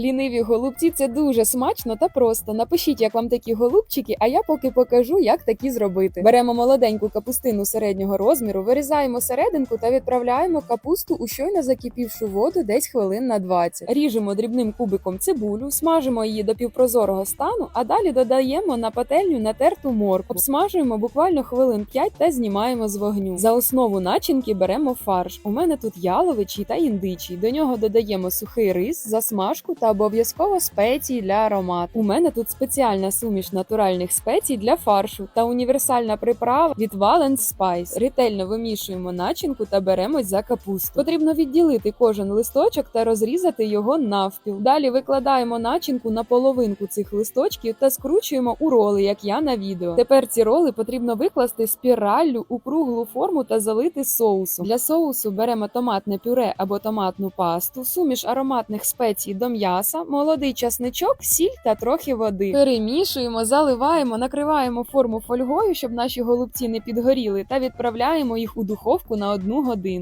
Ліниві голубці це дуже смачно та просто. Напишіть, як вам такі голубчики, а я поки покажу, як такі зробити. Беремо молоденьку капустину середнього розміру, вирізаємо серединку та відправляємо капусту у щойно закипівшу воду десь хвилин на 20. Ріжемо дрібним кубиком цибулю, смажимо її до півпрозорого стану, а далі додаємо на пательню натерту моркву. Обсмажуємо буквально хвилин 5 та знімаємо з вогню. За основу начинки беремо фарш. У мене тут яловичий та індичий. До нього додаємо сухий рис, засмажку та обов'язково спеції для аромату. У мене тут спеціальна суміш натуральних спецій для фаршу та універсальна приправа від Valence Spice. Ретельно вимішуємо начинку та беремось за капусту. Потрібно відділити кожен листочок та розрізати його навпіл. Далі викладаємо начинку на половинку цих листочків та скручуємо у роли, як я на відео. Тепер ці роли потрібно викласти спіраллю у круглу форму та залити соусом. Для соусу беремо томатне пюре або томатну пасту, суміш ароматних спецій до м'яса, молодий часничок, сіль та трохи води. Перемішуємо, заливаємо, накриваємо форму фольгою, щоб наші голубці не підгоріли, та відправляємо їх у духовку на одну годину.